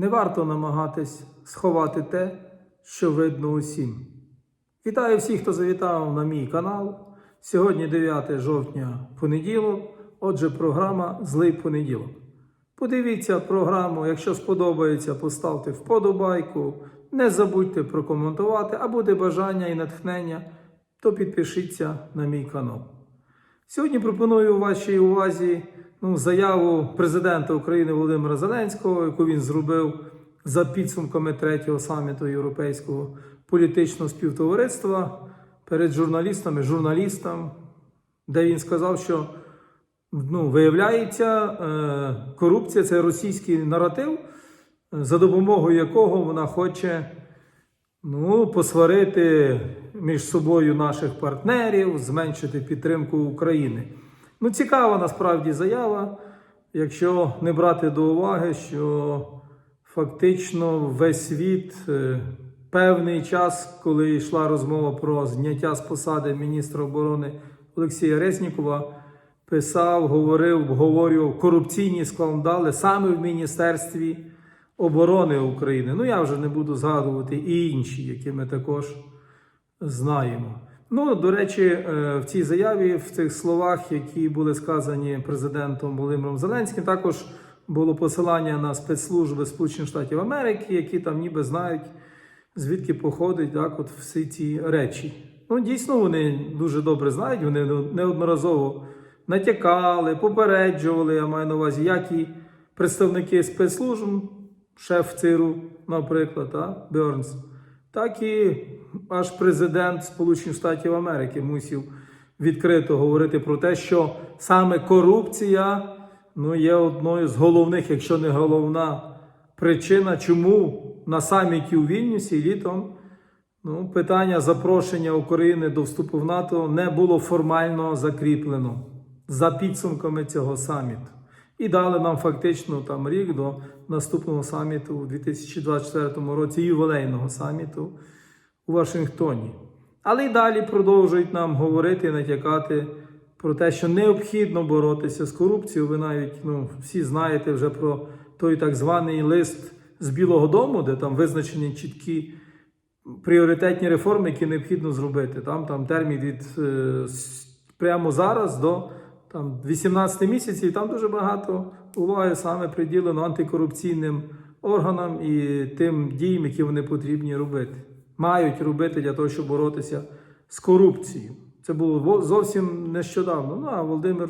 Не варто намагатись сховати те, що видно усім. Вітаю всіх, хто завітав на мій канал. Сьогодні 9 жовтня понеділок. Отже, програма Злий понеділок. Подивіться програму, якщо сподобається, поставте вподобайку. Не забудьте прокоментувати, а буде бажання і натхнення, то підпишіться на мій канал. Сьогодні пропоную вашій увазі ну, заяву президента України Володимира Зеленського, яку він зробив за підсумками третього саміту Європейського політичного співтовариства перед журналістами, журналістам, де він сказав, що ну, виявляється, е, корупція це російський наратив, за допомогою якого вона хоче ну, посварити між собою наших партнерів, зменшити підтримку України. Ну, цікава насправді заява, якщо не брати до уваги, що фактично весь світ е, певний час, коли йшла розмова про зняття з посади міністра оборони Олексія Резнікова, писав, говорив, обговорював корупційні скандали саме в Міністерстві оборони України. Ну, я вже не буду згадувати і інші, які ми також знаємо. Ну, до речі, е, в цій заяві, в цих словах, які були сказані президентом Володимиром Зеленським, також було посилання на спецслужби Сполучених Штатів Америки, які там ніби знають, звідки походить так, от всі ці речі. Ну, дійсно, вони дуже добре знають, вони неодноразово натякали, попереджували, я маю на увазі, як і представники спецслужб, шеф ЦИРу, наприклад, та, Бернс, так і аж президент Сполучених Штатів Америки мусив відкрито говорити про те, що саме корупція ну, є одною з головних, якщо не головна причина, чому на саміті у Вільнюсі літом ну, питання запрошення України до вступу в НАТО не було формально закріплено за підсумками цього саміту. І дали нам фактично там рік до наступного саміту у 2024 році, ювілейного саміту у Вашингтоні. Але й далі продовжують нам говорити і натякати про те, що необхідно боротися з корупцією. Ви навіть ну, всі знаєте вже про той так званий лист з Білого Дому, де там визначені чіткі пріоритетні реформи, які необхідно зробити. Там там термін від е, прямо зараз до там 18 місяців. Там дуже багато уваги саме приділено антикорупційним органам і тим діям, які вони потрібні робити. Мають робити для того, щоб боротися з корупцією. Це було зовсім нещодавно. Ну а Володимир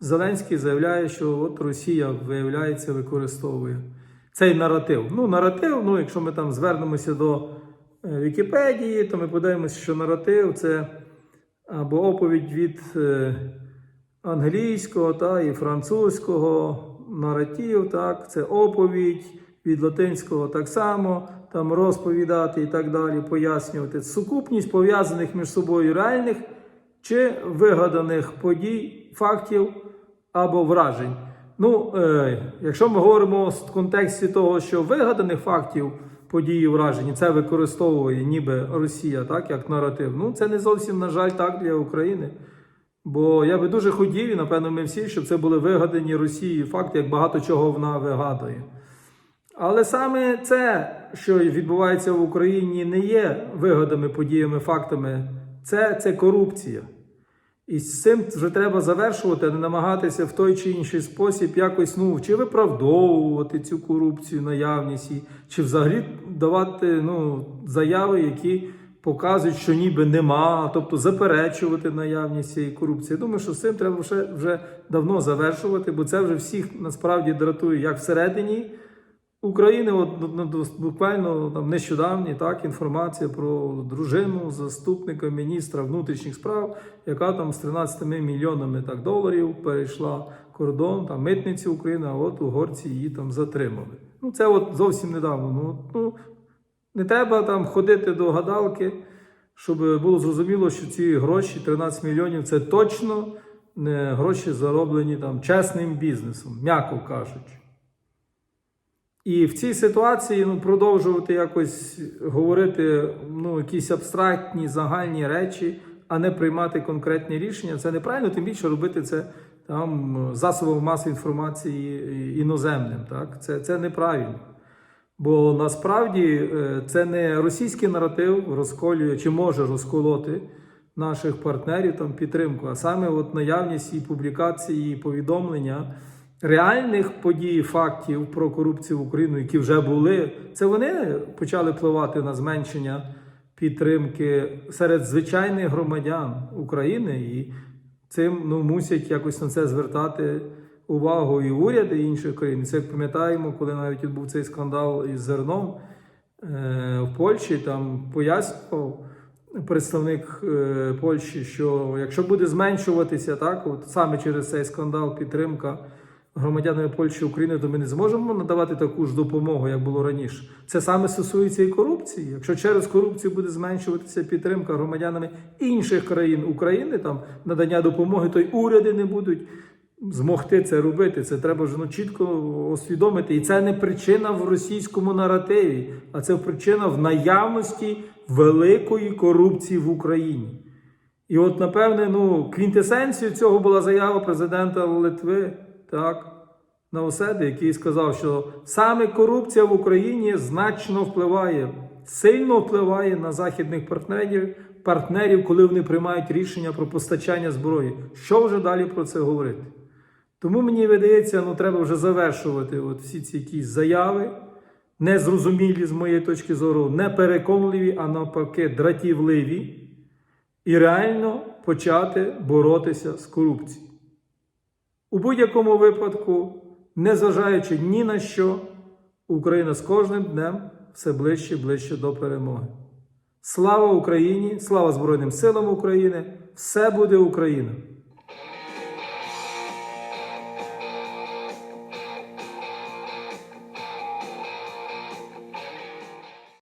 Зеленський заявляє, що от Росія виявляється, використовує цей наратив. Ну, наратив, ну, якщо ми там звернемося до е, Вікіпедії, то ми подивимося, що наратив це або оповідь від е, англійського та і французького наратив, так, це оповідь від латинського так само, там розповідати і так далі, пояснювати. Сукупність пов'язаних між собою реальних чи вигаданих подій, фактів або вражень. Ну, е, якщо ми говоримо в контексті того, що вигаданих фактів події вражень, це використовує ніби Росія, так, як наратив, ну це не зовсім, на жаль, так для України. Бо я би дуже хотів, і напевно, ми всі, щоб це були вигадані Росії факти, як багато чого вона вигадує. Але саме це, що відбувається в Україні, не є вигадами, подіями, фактами. Це, це корупція. І з цим вже треба завершувати, а не намагатися в той чи інший спосіб якось ну, чи виправдовувати цю корупцію, наявність, чи взагалі давати ну, заяви, які показують, що ніби нема, тобто заперечувати наявність цієї корупції. Я думаю, що з цим треба вже, вже давно завершувати, бо це вже всіх насправді дратує як всередині. України, от, ну, ну, буквально там нещодавні так, інформація про дружину заступника міністра внутрішніх справ, яка там з 13 мільйонами так, доларів перейшла кордон, там митниці України, а от угорці її там затримали. Ну, це от зовсім недавно. Ну, ну, не треба там ходити до гадалки, щоб було зрозуміло, що ці гроші, 13 мільйонів, це точно не гроші зароблені там чесним бізнесом, м'яко кажучи. І в цій ситуації ну, продовжувати якось говорити ну, якісь абстрактні загальні речі, а не приймати конкретні рішення, це неправильно, тим більше робити це там засобом масової інформації іноземним. Так? Це, це неправильно. Бо насправді е, це не російський наратив розколює чи може розколоти наших партнерів там підтримку, а саме от наявність і публікації, і повідомлення реальних подій, фактів про корупцію в Україну, які вже були, це вони почали впливати на зменшення підтримки серед звичайних громадян України, і цим ну, мусять якось на це звертати увагу і уряди інших країн. Це пам'ятаємо, коли навіть був цей скандал із зерном е, в Польщі, там пояснював представник е, Польщі, що якщо буде зменшуватися так, от саме через цей скандал підтримка громадянами Польщі України, то ми не зможемо надавати таку ж допомогу, як було раніше. Це саме стосується і корупції. Якщо через корупцію буде зменшуватися підтримка громадянами інших країн України, там надання допомоги, то й уряди не будуть змогти це робити. Це треба ж ну, чітко усвідомити. І це не причина в російському наративі, а це причина в наявності великої корупції в Україні. І от, напевне, ну, квінтесенцією цього була заява президента Литви, так, Наоседи, який сказав, що саме корупція в Україні значно впливає, сильно впливає на західних партнерів, партнерів, коли вони приймають рішення про постачання зброї. Що вже далі про це говорити? Тому мені видається, ну треба вже завершувати от всі ці якісь заяви, незрозумілі з моєї точки зору, не переконливі, а навпаки, дратівливі, і реально почати боротися з корупцією. У будь-якому випадку, незважаючи ні на що, Україна з кожним днем все ближче і ближче до перемоги. Слава Україні! Слава Збройним силам України! Все буде Україна!